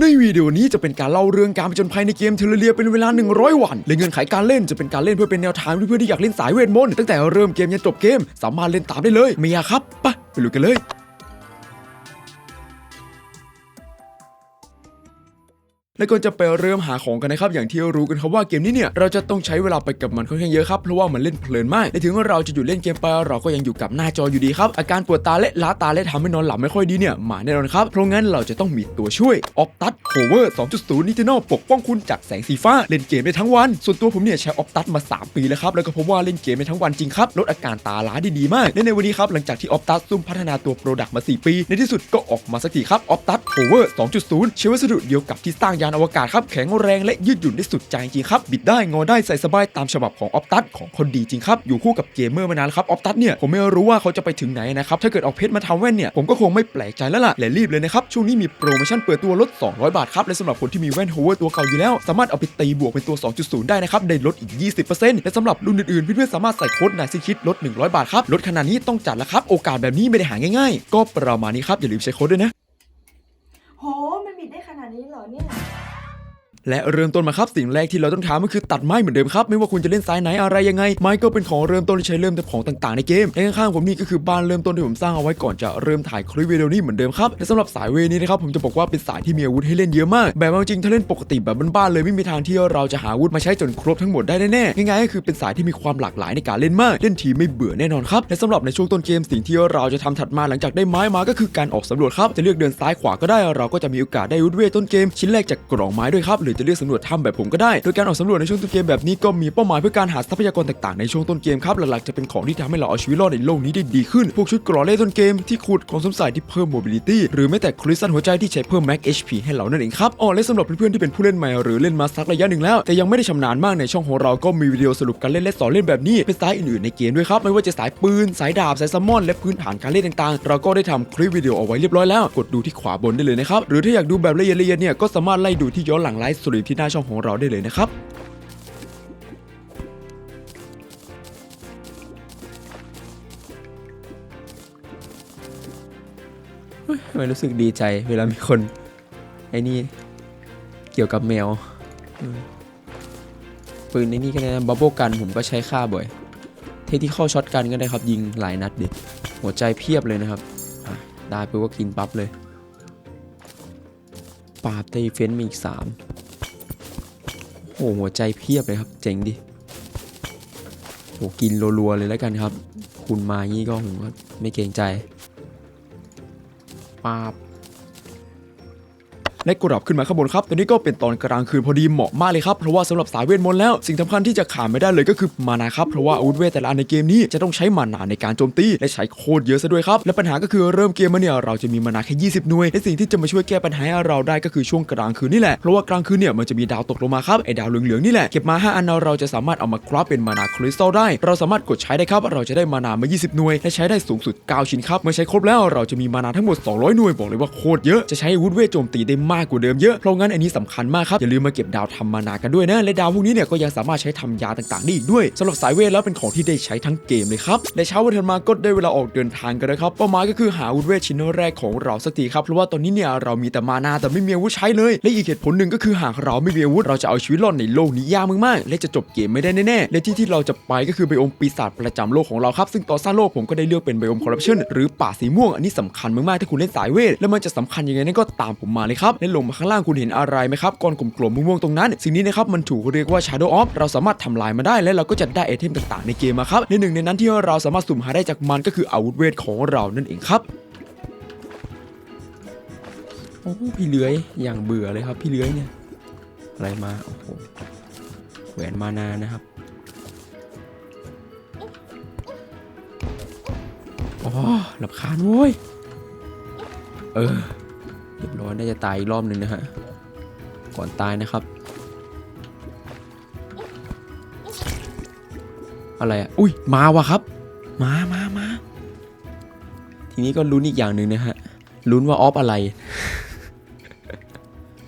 ในวิดีโอนี้จะเป็นการเล่าเรื่องการผจญภัยในเกมเทเลเรียเป็นเวลา 100 วันและเงื่อนไขการเล่นจะเป็นการเล่นเพื่อเป็นแนวทางเพื่อนๆที่อยากเล่นสายเวทมนต์ตั้งแต่เริ่มเกมยันจบเกม สามารถเล่นตามได้เลยไม่ยากครับปะไปลุยกันเลย และก่อนจะไปเริ่มหาของกันนะครับอย่างที่รู้กันครับว่าเกมนี้เนี่ยเราจะต้องใช้เวลาไปกับมันค่อนข้างเยอะครับเพราะว่ามันเล่นเพลินมากและถึงเราจะหยุดเล่นเกมไปเราก็ยังอยู่กับหน้าจออยู่ดีครับอาการปวดตาและล้าตาและทำให้นอนหลับไม่ค่อยดีเนี่ยมาแน่นอนครับเพราะงั้นเราจะต้องมีตัวช่วย Optus Cover 2.0 n i t e n o ปกป้องคุณจากแสงสีฟ้าเล่นเกมได้ทั้งวัน ส่วนตัวผมเนี่ยใช้ Optus มา 3 ปีแล้วครับแล้วก็พบว่าเล่นเกมได้ทั้งวันจริงครับลดอาการตาล้าได้ดีมากและในวันนี้ครับหลังจากที่ Optus ซุ่มพัฒนาตัวโปรดักต์มา 4 ปี ในที่สุดก็ออกมาสักทีครับ Optus Cover 2.0ใช้วัสดุเดียวกับที่สร้างยาานอวกาศครับแข็งแรงและยืดหยุ่นได้สุดใจจริงครับ บิดได้งอได้ใส่สบายตามฉบับของ Optus ของคนดีจริงครับอยู่คู่กับเกมเมอร์มานานแล้วครับ Optus เนี่ยผมไม่รู้ว่าเขาจะไปถึงไหนนะครับถ้าเกิดเอาเพชรมาทำแว่นเนี่ยผมก็คงไม่แปลกใจแล้วล่ะและรีบเลยนะครับช่วงนี้มีโปรโมชั่นเปิดตัวลด 200 บาทครับและสำหรับคนที่มีแว่นโฮเวอร์ตัวเก่าอยู่แล้ว สามารถเอาไปตีบวกเป็นตัว 2.0 ได้นะครับได้ลดอีก 20%และสำหรับรุ่นอื่นๆเพื่อนๆสามารถใส่โค้ดนายซิคิดลด 100 บาทครับลดขนาดนี้ต้องจัดแล้วครับโอกาสแบบนี้ไม่ได้หาง่าย ๆ ก็ประมาณนี้ครับอย่าลืมใช้โค้ดด้วยนะโหมันบิดได้ขนาดนี้เหรอเนี่ย และเริ่มต้นมาครับสิ่งแรกที่เราต้องทำก็คือตัดไม้เหมือนเดิมครับไม่ว่าคุณจะเล่นสายไหนอะไรยังไง ไม้ก็เป็นของเริ่มต้นที่ใช้เริ่มแต่ของต่างๆในเกมและข้างๆผมนี่ก็คือบ้านเริ่มต้นที่ผมสร้างเอาไว้ก่อนจะเริ่มถ่ายคลิปวิดีโอนี้เหมือนเดิมครับและสำหรับสายเวนี้นะครับผมจะบอกว่าเป็นสายที่มีอาวุธให้เล่นเยอะมาก แบบจริงถ้าเล่นปกติแบบบ้านๆเลยไม่มีทางที่เราจะหาอาวุธมาใช้จนครบทั้งหมดได้แน่ๆง่ายๆก็คือเป็นสายที่มีความหลากหลายในการเล่นมาก เล่นทีไม่เบื่อแน่นอนครับและสำหรับในช่วงต้นเกมสิ่งที่เราจะทำถัดมาหลังจากได้ไม้มาก็คือการออกสำรวจครับจะเลือกเดินซ้ายขวาก็ได้เราก็จะมีโอกาสได้อาวุธเวทต้นเกมชิ้นแรกจากกล่องไม้ด้วยครับหรือจะเลือกสำรวจถ้ำแบบผมก็ได้ โดยการออกสำรวจในช่วงต้นเกมแบบนี้ก็มีเป้าหมายเพื่อการหาทรัพยากรต่างๆในช่วงต้นเกมครับหลักๆจะเป็นของที่ทำให้เราเอาชีวิตรอดในโลกนี้ได้ดีขึ้น พวกชุดกรอเล่ต้นเกมที่ขุดของสมสัยที่เพิ่ม mobility หรือแม้แต่คริสตัลหัวใจที่ใช้เพิ่ม max HP ให้เรานั่นเองครับอ๋อและสำหรับเพื่อนๆที่เป็นผู้เล่นใหม่หรือเล่นมาสักระยะหนึ่งแล้ว แต่ยังไม่ได้ชำนาญมากในช่องของเราก็มีวิดีโอสรุปการเล่นและสอนเล่นแบบนี้เป็นสายอื่นๆในเกมด้วยครับไม่ว่าจะสายปืนสายดาบสายซัมมอนและพื้นฐานการเล่นต่างๆ เราก็ได้ทำคลิปวิดีโอเอาไว้เรียบร้อยแล้ว กดดูที่ขวาบนได้เลยนะครับหรือถ้าอยากดูแบบละเอียดๆเนี่ยก็สามารถไล่ดูที่ย้อนหลังไลฟ์สตรีมที่หน้าช่องของเราได้เลยนะครับทำไมรู้สึกดีใจเวลามีคน ไอ้นี่เกี่ยวกับแมวปืนในนี่ก็ได้นะบับเบิลกันผมก็ใช้ฆ่าบ่อย เทที่เข้าช็อตกันก็ได้ครับ ยิงหลายนัดดิหัวใจเพียบเลยนะครับได้ปุ๊บก็กินปั๊บเลย ปาบเตเฟนมีอีกสาม โอ้โหหัวใจเพียบเลยครับ เจ๋งดิโอ้กินรัวๆเลยแล้วกันครับ คุณมางี้ก็ผมก็ไม่เกรงใจปาบ และกดดับขึ้นมาข้างบนครับตอนนี้ก็เป็นตอนกลางคืนพอดีเหมาะมากเลยครับเพราะว่าสำหรับสายเวทมนต์แล้วสิ่งสำคัญที่จะขาดไม่ได้เลยก็คือมานาครับเพราะว่าอาวุธเวทแต่ละอันในเกมนี้จะต้องใช้มานาในการโจมตีและใช้โคตรเยอะซะด้วยครับและปัญหาก็คือเริ่มเกมมาเนี่ยเราจะมีมานาแค่ 20 หน่วยและสิ่งที่จะมาช่วยแก้ปัญหาให้เราได้ก็คือช่วงกลางคืนนี่แหละเพราะว่ากลางคืนเนี่ยมันจะมีดาวตกลงมาครับไอ้ดาวเหลืองๆนี่แหละเก็บมาห้าอันเราจะสามารถเอามาคราฟเป็นมานาคริสตัลได้ เราสามารถกดใช้ได้ครับเราจะได้มานามา 20 หน่วยและใช้ได้สูงสุด 9 ชิ้นครับเมื่อใช้ครบแล้วเราจะมีมานาทั้งหมด 200 หน่วยบอกเลยว่าโคตรเยอะจะใช้อาวุธเวทโจมตีได้มากกว่าเดิมเยอะ เพราะงั้นอันนี้สำคัญมากครับ อย่าลืมมาเก็บดาวทำมานากันด้วยนะ และดาวพวกนี้เนี่ยก็ยังสามารถใช้ทำยาต่างๆได้อีกด้วยสำหรับสายเวทแล้วเป็นของที่ได้ใช้ทั้งเกมเลยครับและเช้าวันถัดมาก็ได้เวลาออกเดินทางกันนะครับ เป้าหมายก็คือหาอาวุธเวทชิ้นแรกของเราสักทีครับ เพราะว่าตอนนี้เนี่ยเรามีแต่มานาแต่ไม่มีอาวุธใช้เลย และอีกเหตุผลหนึ่งก็คือหากเราไม่มีอาวุธเราจะเอาชีวิตรอดในโลกนี้ยากมากๆและจะจบเกมไม่ได้แน่ๆและที่ที่เราจะไปก็คือไบโอมปีศาจประจำโลกของเราครับซึ่งตอนสร้างโลกผมก็ได้เลือกเป็นไบโอมคอร์รัปชันหรือป่าสีม่วงอันนี้สำคัญมากๆถ้าคุณเล่นสายเวทแล้วมันจะสำคัญยังไงนั่นก็ตามผมมาเลยครับละลงมาข้างล่างคุณเห็นอะไรไหมครับก้อนกลมๆม่วงๆตรงนั้น สิ่งนี้นะครับมันถูกเรียกว่า Shadow of เราสามารถทำลายมันได้และเราก็จะได้ไอเทมต่างๆในเกมมาครับในหนึ่งในนั้นที่เราสามารถสุ่มหาได้จากมันก็คืออาวุธเวทของเรานั่นเองครับโอ้พี่เลื้อยอย่างเบื่อเลยครับ พี่เลื้อยเนี่ยอะไรมาโอ้โหแหวนมานานะครับอ๋อหลับคาญโว้ยเออ รียบร้อยน่าจะตายอีกรอบหนึ่งนะฮะ ก่อนตายนะครับ อะไรอะ อุ้ย มาว่ะครับ มามามาทีนี้ก็ลุ้นอีกอย่างหนึ่งนะฮะ ลุ้นว่าออฟอะไร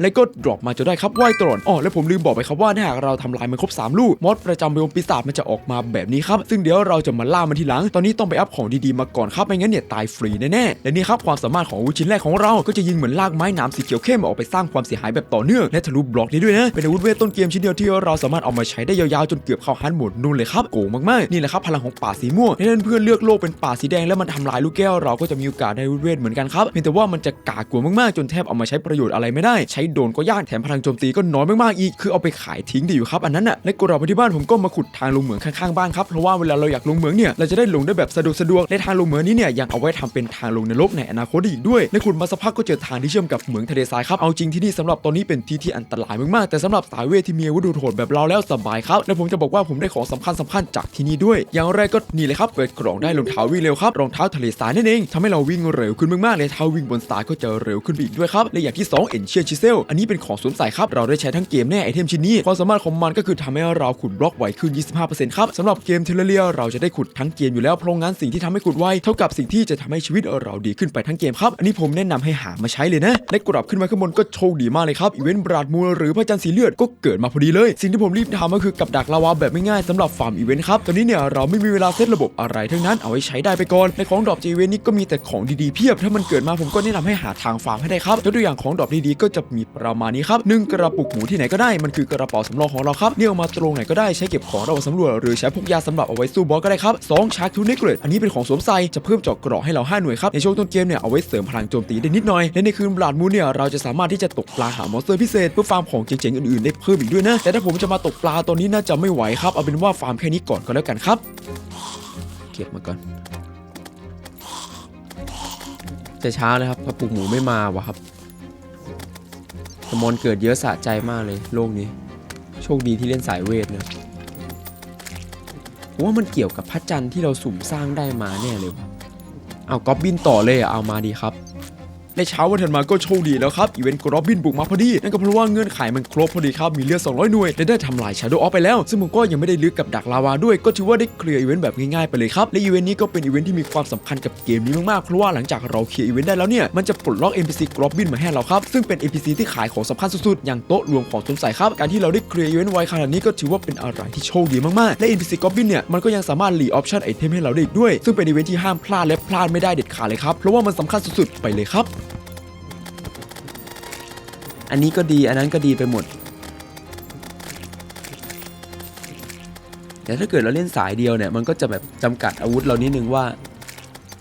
แล้วก็ดรอปมาจนได้ครับว่ายตลอดอ๋อแล้วผมลืมบอกไปครับว่าถ้าหากเราทำลายมันครบสามลูกมอสประจำเบลปีศาจมันจะออกมาแบบนี้ครับ ซึ่งเดี๋ยวเราจะมาล่ามันทีหลัง ตอนนี้ต้องไปอัพของดีๆมาก่อนครับไม่งั้นเนี่ยตายฟรีแน่ๆและนี่ครับความสามารถของอาวุธชิ้นแรกของเราก็จะยิงเหมือนลากไม้หนามสีเขียวเข้มออกไปสร้างความเสียหายแบบต่อเนื่องและทะลุบล็อกนี้ด้วยนะเป็นอาวุธเวทต้นเกมชิ้นเดียวที่เราสามารถเอามาใช้ได้ยาวๆจนเกือบเข้าฮันหมดนู่นเลยครับโกงมากๆนี่แหละครับพลังของป่าสีม่วงและนั่นเพื่อนเลือกโลกเป็นป่าสีแดงแล้วมันทำลายลูกแก้วเราก็จะมีโอกาสได้อาวุธเวทเหมือนกันครับเพียงแต่ว่ามันจะกากลัวมากๆจนแทบเอามาใช้ประโยชน์อะไรไม่ได้ใช้โดนก็ยากแถมพลังโจมตีก็น้อยมากๆอีก คือเอาไปขายทิ้งดีอยู่ครับอันนั้นน่ะและกลับมาที่บ้านผมก็มาขุดทางลงเหมืองข้างๆบ้านครับเพราะว่าเวลาเราอยากลงเหมืองเนี่ยเราจะได้ลงได้แบบสะดวกสะดวกและทางลงเหมืองนี้เนี่ยยังเอาไว้ทำเป็นทางลงในรกในอนาคตอีกด้วยและขุดมาสักพักก็เจอทางที่เชื่อมกับเหมืองทะเลทรายครับเอาจริงที่นี่สำหรับตอนนี้เป็นที่ที่อันตรายมากๆแต่สำหรับสายเวทที่มีอาวุธดูโหดแบบเราแล้วสบายครับและผมจะบอกว่าผมได้ของสำคัญสำคัญจากที่นี่ด้วย อย่างแรกก็นี่เลยครับเปิดกล่องได้รองเท้าวิ่งเร็วครับรองเท้าทะเลทรายนั่นเองทำให้เราวิ่งเร็วขึ้นมากๆเลยเท้าวิ่งบนทรายก็จะเร็วขึ้นไปอีกด้วยครับและอย่างที่2 e n c h a n t Chisel อันนี้เป็นของสวมใส่ครับ เราได้ใช้ทั้งเกมแน่ไอเทมชิ้นนี้ ความสามารถของมันก็คือทำให้เราขุดบล็อกไวขึ้น 25%ครับสำหรับเกมเทเลเรียเราจะได้ขุดทั้งเกมอยู่แล้ว เพราะงั้นสิ่งที่ทำให้ขุดไวเท่ากับสิ่งที่จะทำให้ชีวิตเราดีขึ้นไปทั้งเกมครับ อันนี้ผมแนะนำให้หามาใช้เลยนะ และกดรับขึ้นมาข้างบนก็โชคดีมากเลยครับ อีเวนต์บราดมูลหรือพระจันทร์สีเลือดก็เกิดมาพอดีเลย สิ่งที่ผมรีบทำก็คือกับดักลาวาแบบไม่ง่ายสำหรับฟาร์มอีเวนต์ครับ ตอนนี้เนี่ยเราไม่มีเวลาเซตระบบอะไรทั้งนั้นเอาไว้ใช้ได้ไปก่อน ในของดรอปจีเวนนี้ก็มีแต่ของดีๆเพียบ ถ้ามันเกิดมาผมก็แนะนำให้หาทางฟาร์มให้ได้ครับยกตัวอย่างของดรอปดีๆก็จะมีประมาณนี้ครับหนึ่งกระปุกหมูที่ไหนก็ได้มันคือกระเป๋าสำรองของเราครับเนี่ยเอามาตรงไหนก็ได้ใช้เก็บของระหว่างสำรวจหรือใช้พกยาสำหรับเอาไว้สู้บอสก็ได้ครับสองชาร์กทูเนกเกรดอันนี้เป็นของสวมใส่จะเพิ่มเจาะเกราะให้เรา5หน่วยครับในช่วงต้นเกมเนี่ยเอาไว้เสริมพลังโจมตีได้นิดหน่อยและในคืนบลาดมูเนี่ยเราจะสามารถที่จะตกปลาหามอนสเตอร์พิเศษเพื่อฟาร์มของเจ๋งๆอื่นๆได้เพิ่มอีกด้วยนะแต่ถ้าผมจะมาตกปลาตอนนี้น่าจะไม่ไหวครับเอาเป็นว่าฟาร์มแค่นี้ก่อนก็แล้วกันครับเก็บมาก่อนแต่ช้าเลยครับกระปุกหมูไม่มาวะครับ มอนเกิดเยอะสะใจมากเลยโลกนี้ โชคดีที่เล่นสายเวทนะผมว่ามันเกี่ยวกับพระจันทร์ที่เราสุ่มสร้างได้มาแน่เลยวะเอาก๊อบบินต่อเลยอะเอามาดีครับ ในเช้าวันถัดมาก็โชคดีแล้วครับอีเวนต์กรอบบินบุกมาพอดีนั่นก็เพราะว่าเงื่อนไขมันครบพอดีครับมีเลือด200 หน่วยและได้ทำลาย Shadow Off ไปแล้ว ซึ่งผมก็ยังไม่ได้ลึกกับดักลาวาด้วย ก็ถือว่าได้เคลียร์อีเวนต์แบบง่ายๆไปเลยครับและอีเวนต์นี้ก็เป็นอีเวนต์ที่มีความสำคัญกับเกมนี้มากๆเพราะว่าหลังจากเราเคลียร์อีเวนต์ได้แล้วเนี่ยมันจะปลดล็อก NPC กรอบบินมาให้เราครับซึ่งเป็น NPC ที่ขายของสำคัญสุดๆอย่างโต๊ะรวมของสงสัยครับการที่เราได้เคลียร์อีเวนต์ไวขนาดนี้ก็ถือว่าเป็นอะไรที่โชคดีมากๆและ NPC กรอบบินเนี่ยมันก็ยังสามารถรีออปชั่นไอเทมให้เราได้อีกด้วย ซึ่งเป็นอีเวนต์ที่ห้ามพลาดและพลาดไม่ได้เด็ดขาดเลยครับเพราะว่ามันสำคัญสุดๆไปเลยครับ อันนี้ก็ดีอันนั้นก็ดีไปหมด แต่ถ้าเกิดเราเล่นสายเดียวเนี่ย มันก็จะแบบจำกัดอาวุธเรานิดนึงว่า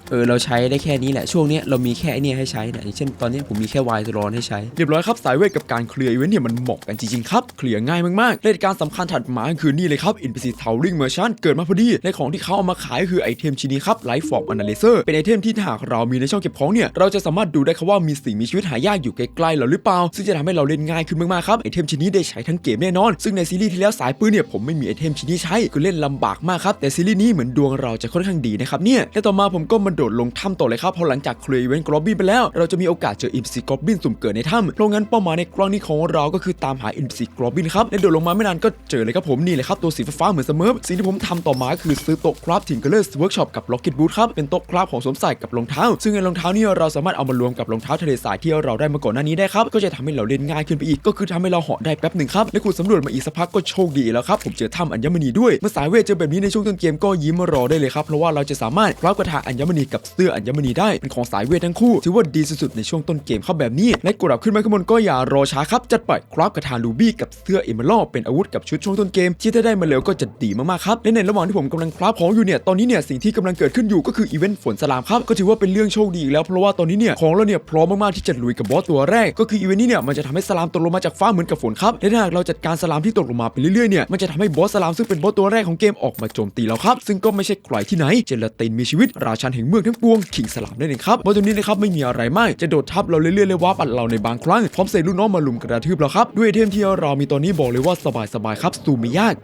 เออเราใช้ได้แค่นี้แหละ ช่วงนี้เรามีแค่ไอเนี่ยให้ใช้เนี่ยอย่างเช่นตอนนี้ผมมีแค่วายรอนให้ใช้ เรียบร้อยครับสายเวทกับการเคลียร์อีเวนต์เนี่ยมันเหมาะกันจริงๆครับ เคลียร์ง่ายมากๆและเหตุการณ์สำคัญถัดมาคือนี่เลยครับ NPC Towering Merchant เกิดมาพอดีและของที่เขาเอามาขายคือไอเทมชิ้นนี้ครับ Life Form Analyzer เป็นไอเทมที่ถ้าหากเรามีในช่องเก็บของเนี่ยเราจะสามารถดูได้ครับว่ามีสิ่งมีชีวิตหายากอยู่ใกล้ๆเราหรือเปล่า ซึ่งจะทำให้เราเล่นง่ายขึ้นมากๆครับไอเทมชิ้นนี้ได้ใช้ทั้งเกมแน่นอน ซึ่งในซีรีส์ที่แล้วสายปืนเนี่ยผมไม่มีไอเทมชิ้นนี้ใช้คือเล่นลำบากมากครับแต่ซีรีส์นี้เหมือนดวงเราจะค่อนข้างดีนะครับเนี่ยและต่อมาผมก็มาโดดลงถ้ำต่อเลยครับเพราะหลังจากเคลียร์อีเวนต์กรอบบินไปแล้ว เราจะมีโอกาสเจอ NPC กรอบบินสุ่มเกิดในถ้ำเพราะงั้นเป้าหมายในครั้งนี้ของเราก็คือตามหา NPC กรอบบินครับและโดดลงมาไม่นานก็เจอเลยครับผมนี่เลยครับตัวสีฟ้าๆเหมือนเสมอสิ่งที่ผมทำต่อมาคือซื้อโต๊ะคราฟทิงเกอร์เลอร์เวิร์กช็อปกับ Rocket Boot ครับเป็นโต๊ะคราฟของสวมใส่กับรองเท้า ซึ่งในรองเท้านี่เราสามารถเอามารวมกับรองเท้าทะเลทรายที่เราได้มาก่อนหน้านี้ได้ครับก็จะทำให้เราเล่นง่ายขึ้นไปอีกก็คือทำให้เราเหาะได้แป๊บหนึ่งครับและคุณสำรวจมาอีกสักพักก็โชคดีแล้วครับผมเจอถ้ำอัญมณีด้วยเมื่อสายเวทเจอแบบนี้ในช่วงต้นเกมก็ยิ้มรอได้เลยครับเพราะว่าเราจะสามารถคราฟกระทาอัญมณีกับเสื้ออัญมณีได้เป็นของสายเวททั้งคู่ ถือว่าดีสุดๆในช่วงต้นเกมครับแบบนี้และกดดับขึ้นมาข้างบนก็อย่ารอช้าครับจัดไปคราฟกระทาลูบี้กับเสื้อเอเมอรัลเป็นอาวุธกับชุดช่วงต้นเกมที่ถ้าได้มาเร็วก็จะดีมากๆครับและในระหว่างที่ผมกำลังคราฟของอยู่เนี่ยตอนนี้เนี่ยสิ่งที่กำลังเกิดขึ้นอยู่ก็คืออีเวนต์ฝนสลามครับก็ถือว่าเป็นเรื่องโชคดีแล้วเพราะว่าตอนนี้เนี่ยของเราเนี่ยพร้อมมากๆที่จะลุยกับบอสตัวแรก ก็คืออีเวนต์นี้เนี่ยมันจะทำให้สลามตกลงมาจากฟ้าเหมือนกับฝนครับและถ้าเราจัดการสลามที่ตกลงมาไปเรื่อยๆเนี่ยมันจะทำให้บอสสลามซึ่งเป็นบอสตัวแรกของเกมออกมาโจมตีเราครับซึ่งก็ไม่ใช่ใครที่ไหนเจลาตินมีชีวิตราชันแห่งเมืองทั้งปวงขิงสลามนั่นเองครับบอสตัวนี้นะครับไม่มีอะไรมากจะโดดทับเราเรื่อยๆเลยว่าปัดเราในบางครั้งพร้อมเสกลูกน้องมาลุมกระทืบเราครับด้วยเทมที่เรามีตอนนี้บอกเลยว่าสบายๆครับสู้ไม่ยาก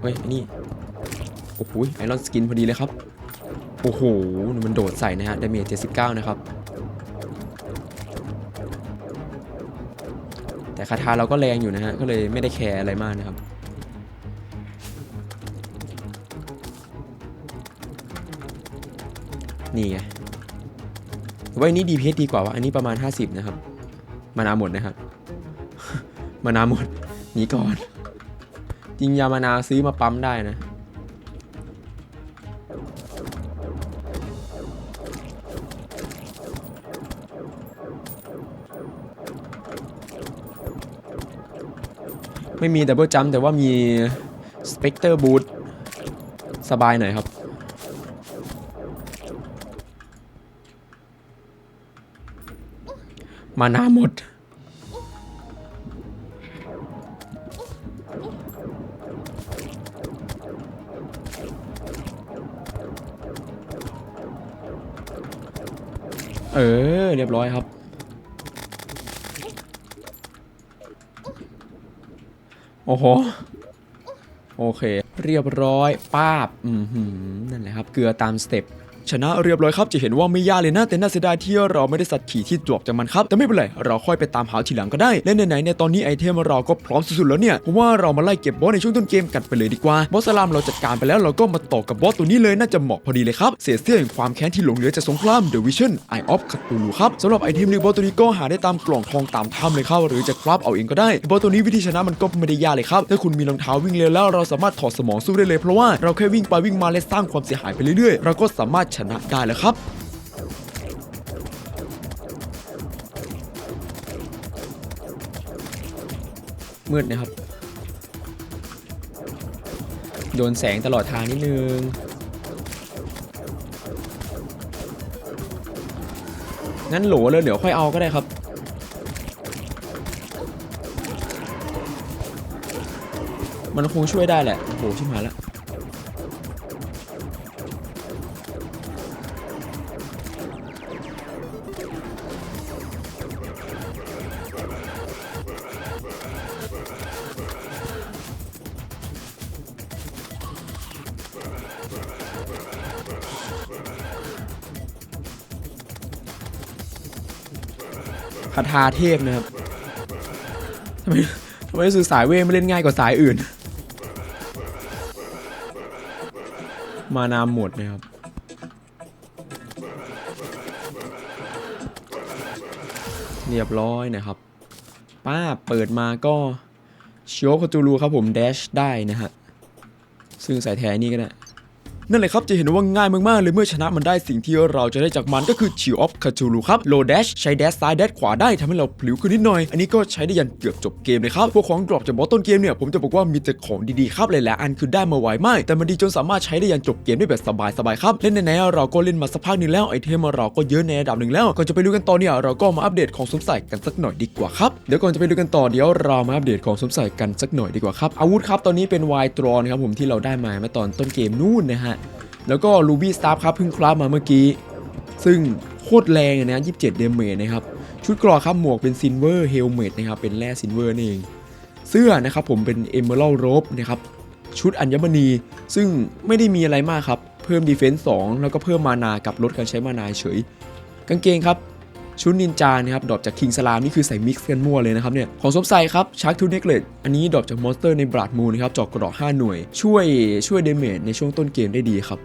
เฮ้ยอันนี่โอ้โหไอรอนสกินพอดีเลยครับโอ้โหมันโดดใส่นะฮะดาเมจ79 นะครับแต่คาถาเราก็แรงอยู่นะฮะก็เลยไม่ได้แคร์อะไรมากนะครับ นี่ไงว่าอันนี้ DPS ดีกว่าว่าอันนี้ประมาณ 50 นะครับ มานาหมดนะครับ มานาหมดหนีก่อน จริงยามานาซื้อมาปั๊มได้นะ ไม่มีดับเบิลจัมแต่ว่ามีสเปกเตอร์บูทสบายหน่อยครับ มานาหมด เออ เรียบร้อยครับ โอ้โห โอเค เรียบร้อยป้าบ อืมนั่นแหละครับ เกลือตามสเต็ป ชนะเรียบร้อยครับจะเห็นว่าไม่ยากเลยนะแต่น่าเสียดายที่เราไม่ได้สัตว์ขี่ที่จวบจากมันครับแต่ไม่เป็นไรเราค่อยไปตามหาทีหลังก็ได้และไหนๆในตอนนี้ไอเทมเราก็พร้อมสุดๆแล้วเนี่ยผมว่าเรามาไล่เก็บบอสในช่วงต้นเกมกันไปเลยดีกว่าบอสสลามเราจัดการไปแล้วเราก็มาต่อกับบอสตัวนี้เลยน่าจะเหมาะพอดีเลยครับเศษเสี้ยวแห่งความแค้นที่หลงเหลือจากสงคราม The Vision Eye of Cthulhu ครับสำหรับไอเทมในบอสตัวนี้ก็หาได้ตามกล่องทองตามถ้ำเลยครับหรือจะคราฟเอาเองก็ได้บอสตัวนี้วิธีชนะมันก็ไม่ได้ยากเลยครับถ้าคุณมีรองเท้าวิ่งเร็วแล้วเราสามารถถอดสมองสู้ได้เลยเพราะว่าเราแค่วิ่งไปวิ่งมาและสร้างความเสียหายไปเรื่อยๆเราก็สามารถชนะได้แล้วครับมืดนะครับ โดนแสงตลอดทางนิดนึง งั้นโหลเลยเดี๋ยวค่อยเอาก็ได้ครับมันคงช่วยได้แหละ โอ้โหชิบหายแล้ว คาเทพนะครับทำไมทำไมรู้สึกสายเวทไม่เล่นง่ายกว่าสายอื่น มานามหมดนะครับเรียบร้อยนะครับ ป้าเปิดมาก็เชียวคาตูรูครับผมเดชได้นะฮะ ซึ่งสายแท้นี่ก็ได้ นั่นแหละครับจะเห็นว่าง่ายมากๆเลยเมื่อชนะมันได้สิ่งที่เราจะได้จากมันก็คือ Shield of Cthulhu ครับ Low Dash ใช้ Dash ซ้าย Dash ขวาได้ทำให้เราพลิ้วขึ้นนิดหน่อย อันนี้ก็ใช้ได้ยันเกือบจบเกมเลยครับพวกของดรอปจากบอสต้นเกมเนี่ยผมจะบอกว่ามีแต่ของดีๆครับหลายๆอันคือได้มาไวมากแต่มันดีจนสามารถใช้ได้ยันจบเกมได้แบบสบายๆครับเล่นในๆเราก็เล่นมาสักพักหนึ่งแล้วไอเทมเราก็เยอะในระดับหนึ่งแล้วก่อนจะไปดูกันต่อเนี่ยเราก็มาอัปเดตของสมใส่กันสักหน่อยดีกว่าครับเดี๋ยวก่อนจะไปดูกันต่อเดี๋ยวเรามาอัปเดตของสมใส่กันสักหน่อยดีกว่าครับอาวุธครับตอนนี้เป็นวายตรอนครับผมที่เราได้มาเมื่อตอนต้นเกมนู่นนะฮะแล้วก็ Ruby Staff ครับเพิ่งคราฟมาเมื่อกี้ ซึ่งโคตรแรงอะนะ27 เดเมจนะครับ ชุดเกรอครับหมวกเป็นซินเวอร์เฮลเมตนะครับ เป็นแร่ซินเวอร์นี่เอง เสื้อนะครับผมเป็น Emerald Robe นะครับ ชุดอัญมณี ซึ่งไม่ได้มีอะไรมากครับ เพิ่มดีเฟนส์2แล้วก็เพิ่มมานากับลดการใช้มานาเฉย กางเกงครับ ชุดนินจานะครับดรอปจากคิงสลามนี่คือใส่มิกซ์กันมั่วเลยนะครับเนี่ยของสวมใส่ครับชาร์กทูเนกเลตอันนี้ดรอปจากมอนสเตอร์ในบราดมูนะครับจอกกรอก5หน่วย ช่วยช่วยเดเมจในช่วงต้นเกมได้ดีครับ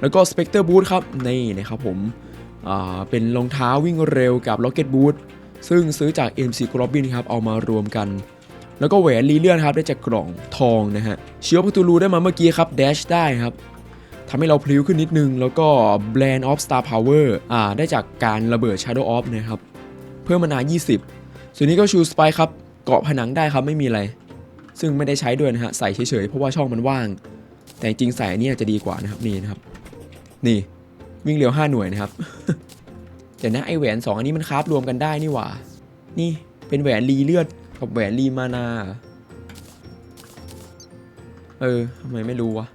แล้วก็สเปกเตอร์บูทครับนี่นะครับผมอ่าเป็นรองเท้าวิ่งเร็วกับ Rocket Boot ซึ่งซื้อจาก MC g r o b b i n ครับเอามารวมกัน แล้วก็แหวนลีเลียนครับได้จากกล่องทองนะฮะเชียวพัตูรูได้มาเมื่อกี้ครับแดชได้ครับ ทำให้เราพลิ้วขึ้นนิดนึง แล้วก็ Blend of Star Power อ่าได้จากการระเบิด Shadow of นะครับ เพิ่มมานา 20 ส่วนนี้ก็ชูสไปครับ เกาะผนังได้ครับไม่มีอะไร ซึ่งไม่ได้ใช้ด้วยนะฮะ ใส่เฉยๆ เพราะว่าช่องมันว่าง แต่จริงใส่อันนี้อาจะดีกว่านะครับนี่นะครับ นี่วิ่งเร็ว 5 หน่วยนะครับเดี๋ยนะไอแหวน 2 อันนี้มันคาฟรวมกันได้นี่หว่า นี่เป็นแหวนรีเลือดกับแหวนรีมานา เอเออทำไมไม่รู้วะ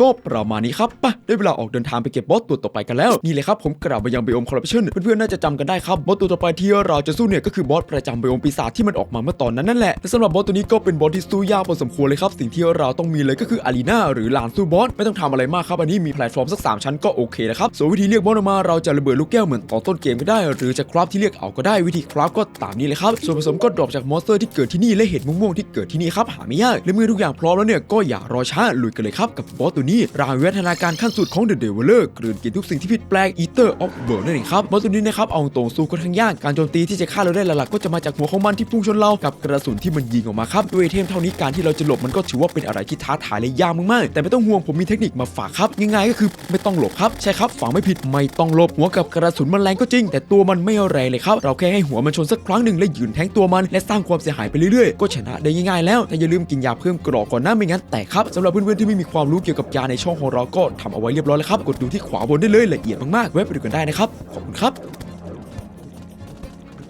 ก็ประมาณนี้ครับปะได้เวลาออกเดินทางไปเก็บบอสตัวต่อไปกันแล้วนี่เลยครับผมกลับมายังไบโอมคอร์รัปชันเพื่อนๆน่าจะจำกันได้ครับบอสตัวต่อไปที่เราจะสู้เนี่ยก็คือบอสประจำไบโอมปีศาจที่มันออกมาเมื่อตอนนั้นนั่นแหละและสำหรับบอสตัวนี้ก็เป็นบอสที่สู้ยากพอสมควรเลยครับสิ่งที่เราต้องมีเลยก็คืออารีนาหรือลานสู้บอสไม่ต้องทำอะไรมากครับอันนี้มีแพลตฟอร์มสักสามชั้นก็โอเคแล้วครับส่วนวิธีเรียกบอสออกมาเราจะระเบิดลูกแก้วเหมือนตอนต้นเกมก็ได้ หรือจะคราฟที่เรียกเอาก็ได้วิธีคราฟก็ตามนี้เลยครับส่วนผสมก็ดรอปจากมอนสเตอร์ที่เกิดที่นี่และเห็ดม่วงๆที่เกิดที่นี่ครับหาไม่ยากและเมื่อทุกอย่างพร้อมแล้วเนี่ยก็อย่ารอช้าลุยกันเลยครับกับบอสตัวนี้รางวิวัฒนาการขั้นสุดของ The Deviler กลืนกินทุกสิ่งที่ผิดแปลก Eater of World นั่นเองครับมอนตัวนี้นะครับเอาตรงสู้ค่อนข้างยากการโจมตีที่จะฆ่าเราได้หลักๆก็จะมาจากหัวของมันที่พุ่งชนเรากับกระสุนที่มันยิงออกมาครับด้วยเทมเท่านี้การที่เราจะหลบมันก็ถือว่าเป็นอะไรที่ท้าทายและยากมากๆแต่ไม่ต้องห่วงผมมีเทคนิคมาฝากครับง่ายๆก็คือไม่ต้องหลบครับใช่ครับฝังไม่ผิดไม่ต้องหลบหัวกับกระสุนมันแรงก็จริง แต่ตัวมันไม่แรงเลยครับเราแค่ให้หัวมันชนสักครั้งหนึ่งและยืนแทงตัวมันและสร้างความเสียหายไปเรื่อยๆ ก็ชนะได้ง่ายๆแล้วแต่อย่าลืมกินยาเพิ่มกรอกก่อนหน้าไม่งั้นแตกครับสำหรับเพื่อนๆที่ไม่มีความรู้เกี่ยวกับยาในช่องของเราก็ทำเอาไว้เรียบร้อยแล้วครับ กดดูที่ขวาบนได้เลยละเอียดมากๆเว็บไปดูกันได้นะครับ ขอบคุณครับ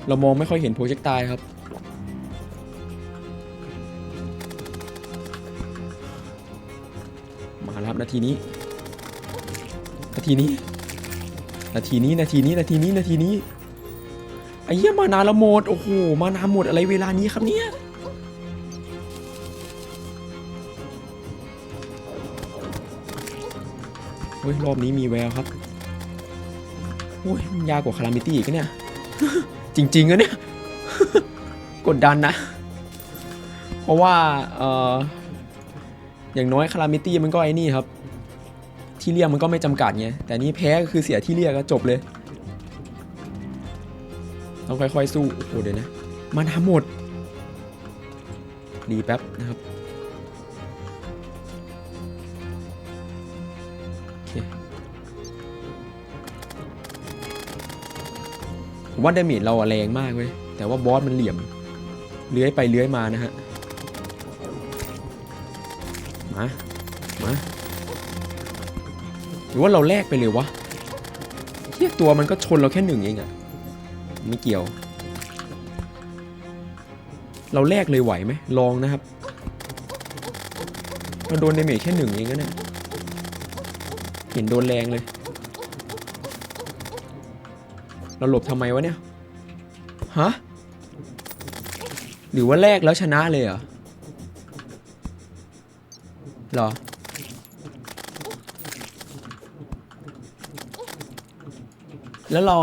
เรามองไม่ค่อยเห็นโปรเจกต์ตายครับมาแล้วครับนาทีนี้ นาทีนี้ นาทีนี้นาทีนี้นาทีนี้นาทีนี้ไอ้เหี้ยมานานละหมดโอ้โหมานานหมดอะไรเวลานี้ครับเนี่ย เฮ้ยรอบนี้มีแววครับโอ้ยยากกว่าคารามิตี้อีกเนี่ย จริงๆอะเนี่ย กดดันนะ เพราะว่าเอออย่างน้อยคารามิตี้มันก็ไอ้นี่ครับ ที่เรียกมันก็ไม่จำกัดไง แต่นี่แพ้ก็คือเสียที่เรียกก็จบเลย ต้องค่อยๆสู้ โอ้โหเดี๋ยวนะ มันทำหมดรีแป๊บนะครับ ผมว่าดาเมจเราแรงมากเว้ย แต่ว่าบอสมันเหลี่ยม เลื้อยไปเลื้อยมานะฮะ มา มา หรือว่าเราแลกไปเลยวะเทียตัวมันก็ชนเราแค่หนึ่งเองอะไม่เกี่ยว เราแลกเลยไหวไหมลองนะครับเราโดนเดเมจแค่หนึ่งเองก็เนี่ยเห็นโดนแรงเลย เราหลบทำไมวะเนี่ย ฮะ หรือว่าแลกแล้วชนะเลยเหรอหรอ แล้วเรา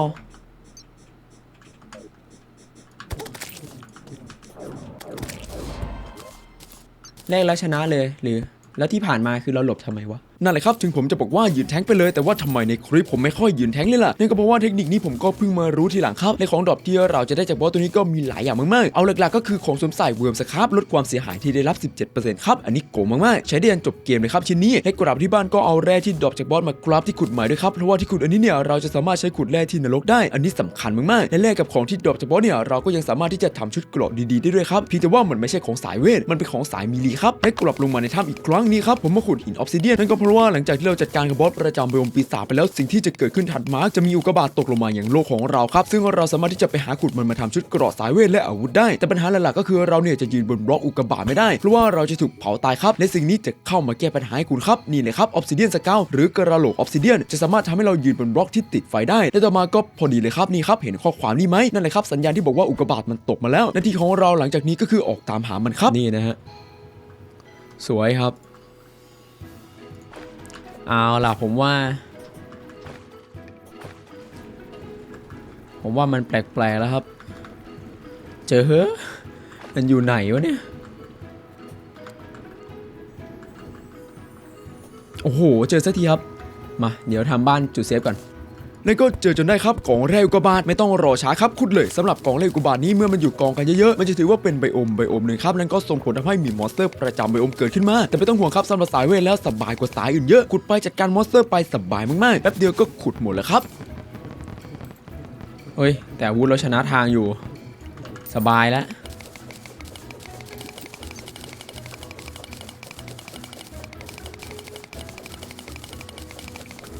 แรกแล้วชนะเลยหรือ แล้วที่ผ่านมาคือเราหลบทำไมวะ นั่นแหละครับถึงผมจะบอกว่ายืนแทงไปเลยแต่ว่าทำไมในคลิปผมไม่ค่อยยืนแทงเลยล่ะนั่นก็เพราะว่าเทคนิคนี้ผมก็เพิ่งมารู้ทีหลังครับในของดรอปที่เราจะได้จากบอสตัวนี้ก็มีหลายอย่างมากๆเอาหลักๆก็คือของสวมใส่เวิร์มสครับลดความเสียหายที่ได้รับ 17%ครับอันนี้โกงมากๆใช้ได้ยันจบเกมเลยครับชิ้นนี้ให้กราบที่บ้านก็เอาแร่ที่ดรอปจากบอสมากราบที่ขุดใหม่ด้วยครับเพราะว่าที่ขุดอันนี้เนี่ยเราจะสามารถใช้ขุดแร่ที่นรกได้ อันนี้สำคัญมากๆและแลกกับของที่ดรอปจากบอสเนี่ยเราก็ยังสามารถที่จะทำชุดเกราะดีๆได้ด้วยครับเพียงแต่ว่ามันไม่ใช่ของสายเวทมันเป็นของสายมีลีครับให้กลับลงมาในถ้ำอีกครั้งนี้ครับผมมาขุดหินออฟซิเดียนนั่นก็เพราะว่าหลังจากที่เราจัดการกับบอสประจำเบลมปีศาจไปแล้วสิ่งที่จะเกิดขึ้นถัดมาจะมีอุกกาบาตตกลงมาอย่างโลกของเราครับ ซึ่งเราสามารถที่จะไปหาขุดมันมาทำชุดเกราะสายเวทและอาวุธได้ แต่ปัญหาหลักๆก็คือเราเนี่ยจะยืนบนบล็อกอุกกาบาตไม่ได้ เพราะว่าเราจะถูกเผาตายครับ และสิ่งนี้จะเข้ามาแก้ปัญหาให้คุณครับนี่เลยครับออฟซิเดียนสเกลหรือกระโหลกออฟซิเดียนจะสามารถทำให้เรายืนบนบล็อกที่ติดไฟได้และต่อมาก็พอดีเลยครับนี่ครับเห็นข้อความนี้ไหมนั่นแหละครับสัญญาณที่บอกว่าอุกกาบาตมันตกมาแล้วหน้าที่ของเราหลังจากนี้ก็คือออกตามหามันครับนี่นะฮะสวยครับ เอาล่ะผมว่า ผมว่ามันแปลกๆแล้วครับ เจอเฮ้อมันอยู่ไหนวะเนี่ย โอ้โห เจอสักทีครับ มา เดี๋ยวทำบ้านจุดเซฟก่อน นั่นก็เจอจนได้ครับกล่องแร่อุกกาบาตไม่ต้องรอช้าครับขุดเลยสำหรับกล่องแร่อุกกาบาตนี้เมื่อมันอยู่กองกันเยอะๆมันจะถือว่าเป็นไบโอมไบโอมหนึ่งครับนั่นก็ส่งผลทำให้มีมอนสเตอร์ประจำไบโอมเกิดขึ้นมาแต่ไม่ต้องห่วงครับสำหรับสายเวทแล้วสบายกว่าสายอื่นเยอะขุดไปจัดการมอนสเตอร์ไปสบายมากๆแป๊บเดียวก็ขุดหมดแล้วครับเฮ้ยแต่วุธเราชนะทางอยู่ สบายแล้ว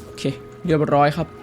โอเคเรียบร้อยครับ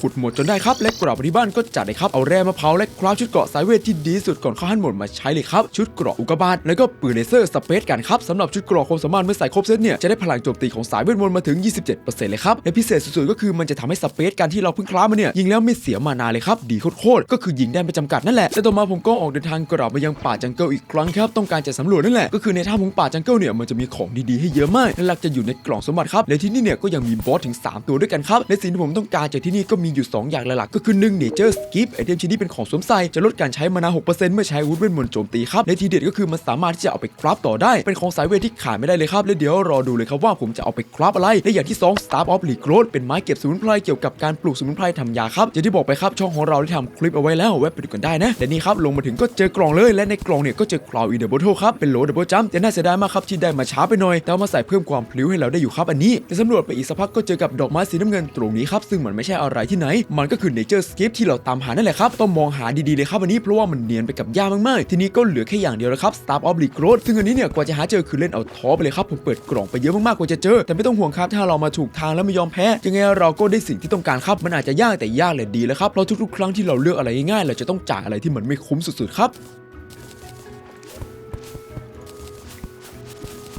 ขุดหมดจนได้ครับ และกลับไปที่บ้านก็จัดเลยครับเอาแร่มะพร้าวและคราฟชุดเกราะสายเวทที่ดีสุดก่อนเข้าหันหมดมาใช้เลยครับชุดเกราะอุกกาบาตแล้วก็ปืนเลเซอร์สเปซกันครับสำหรับชุดเกราะความสามารถเมื่อใส่ครบเซตเนี่ยจะได้พลังโจมตีของสายเวทมนต์มาถึง 27%เลยครับและพิเศษสุดๆก็คือมันจะทำให้สเปซกันที่เราเพิ่งคราฟมาเนี่ยยิงแล้วไม่เสียมานาเลยครับดีโคตรๆก็คือยิงได้ไม่จำกัดนั่นแหละและต่อมาผมก็ออกเดินทางกลับมายังป่าจังเกิลอีกครั้งครับต้องการจะสำรวจนั่นแหละก็คือในถ้ำของป่าจังเกิลเนี่ยมันจะมีของดีๆให้เยอะมากและหลักจะอยู่ในกล่องสมบัติครับและที่นี่เนี่ยก็ยังมีบอสถึงสามตัวด้วยกันครับและสิ่งที่ผมต้องการจากที่นี่ก็มีมีอยู่ 2 อย่างหลักๆ ก็คือ1 Nature Skip ไอเทมชิ้นนี้เป็นของสวมใส่จะลดการใช้มานา6%เมื่อใช้อาวุธเวทมนต์โจมตีครับและทีเด็ดก็คือมันสามารถที่จะเอาไปคราฟต่อได้ เป็นของสายเวทที่ขาดไม่ได้เลยครับและเดี๋ยวรอดูเลยครับว่าผมจะเอาไปคราฟอะไรและอย่างที่ 2 Staff of Regrowth เป็นไม้เก็บสมุนไพรเกี่ยวกับการปลูกสมุนไพรทำยาครับอย่างที่บอกไปครับช่องของเราได้ทำคลิปเอาไว้แล้วแวะไปดูกันได้นะและนี่ครับลงมาถึงก็เจอกล่องเลยและในกล่องเนี่ยก็เจอคลาวอีเดอร์โบโทครับเป็นโหลดับเบิลจัมแต่น่าเสียดายมากครับที่ได้มาช้าไปหน่อย แต่ามาใส่เพิ่มความพลิ้วให้เราได้อยู่ครับอันนี้แต่สำรวจไปอีกสักพักก็เจอกับดอกไม้สีน้ำเงินตรงนี้ครับซึ่งมันไม่ใช่อะไรที่ไหน มันก็คือ Nature Skip ที่เราตามหานั่นแหละครับต้องมองหาดีๆเลยครับอันนี้เพราะว่ามันเนียนไปกับหญ้ามากๆ ทีนี้ก็เหลือแค่อย่างเดียวแล้วครับ Staff of r e g r o w t ซึ่งอันนี้เนี่ยกว่าจะหาเจอคือเล่นเอาท้อไปเลยครับผมเปิดกล่องไปเยอะมากๆกว่าจะเจอ แต่ไม่ต้องห่วงครับถ้าเรามาถูกทางแล้วไม่ยอมแพ้ยังไงเราก็ได้สิ่งที่ต้องการครับมันอาจจะยากแต่ยากแหละดีแล้วครับเพราะทุกๆ ครั้งที่เราเลือกอะไรง่ายๆเราจะต้องจ่ายอะไรที่มันไม่คุ้มสุดๆครับ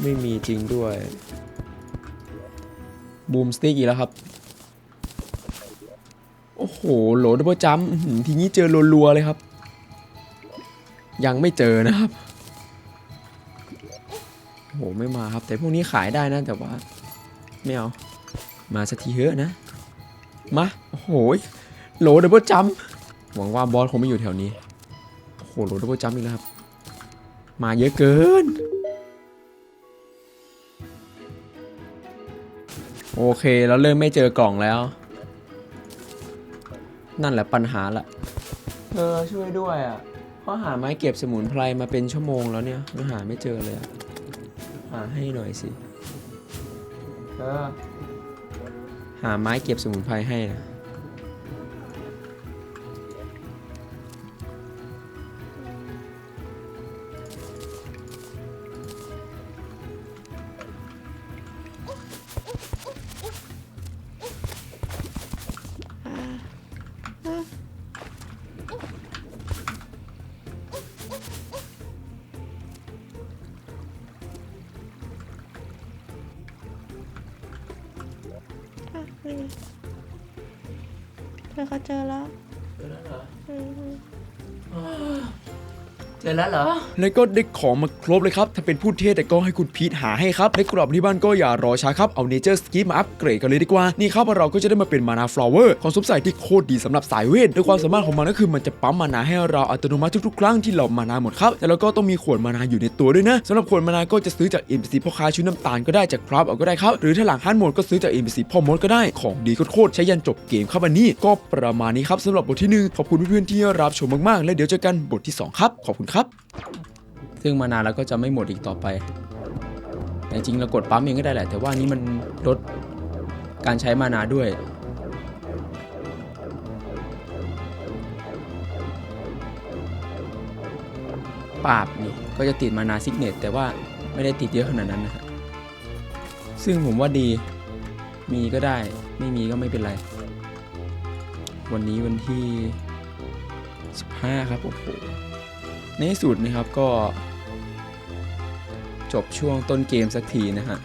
ไม่มีจริงด้วยบูมสติ๊กอีกแล้วครับ โอ้โหโหลดับเบิลจัมทีนี้เจอรัวๆเลยครับ ยังไม่เจอนะครับโอ้โหไม่มาครับ แต่พวกนี้ขายได้นะแต่ว่า ไม่เอา มาสักทีเถอะนะ มาโอ้โหโหลดับเบิลจัมหวังว่าบอสคงไม่อยู่แถวนี้โอ้โหโหลดับเบิลจัมอีกแล้วครับ มาเยอะเกินโอเค เราเริ่มไม่เจอกล่องแล้ว นั่นแหละปัญหาละเธอช่วยด้วยอะเพราะหาไม้เก็บสมุนไพรมาเป็นชั่วโมงแล้วเนี่ยยังหาไม่เจอเลยอะหาให้หน่อยสิเธอหาไม้เก็บสมุนไพรให้นะ อะนี่เธอก็เจอแล้วอืม เจอแล้วเหรอ แล้วก็ได้ของมาครบเลยครับ ถ้าเป็นผู้เทศแต่ก็ให้คุณพีทหาให้ครับในกรอบที่บ้านก็อย่ารอช้าครับ เอา Nature Skip มาอัปเกรดกันเลยดีกว่า นี่ครับเราก็จะได้มาเป็นมานาฟลาวเวอร์ของสวมใส่ที่โคตรดีสำหรับสายเวทด้วยความสามารถของมันก็คือมันจะปั๊มมานาให้เราอัตโนมัติทุกๆ ครั้งที่เรามานาหมดครับแต่เราก็ต้องมีขวดมานาอยู่ในตัวด้วยนะสำหรับขวดมานาก็จะซื้อจาก NPC พ่อค้าชุดน้ำตาลก็ได้จากครับเอาก็ได้ครับหรือถ้าหลังฮันหมดก็ซื้อจาก NPC พ่อมดก็ได้ของดีโคตรๆใช้ยันจบเกมครับอันนี้ก็ประมาณนี้ครับสำหรับบทที่หนึ่งขอบคุณเพื่อนๆที่รับชมมากๆ และเดี๋ยวเจอกันบทที่สองครับขอบคุณครับ ซึ่งมานานแล้วก็จะไม่หมดอีกต่อไปแต่จริงเรากดปั๊มเองก็ได้แหละ แต่ว่านี้มันลดการใช้มานาด้วย ปาบนี่ก็จะติดมานาซิกเนตแต่ว่าไม่ได้ติดเยอะขนาดนั้นนะฮะซึ่งผมว่าดีมีก็ได้ไม่มีก็ไม่เป็นไร วันนี้วันที่ 15 ครับ โอ้โห ในที่สุดนะครับก็ จบช่วงต้นเกมสักทีนะฮะ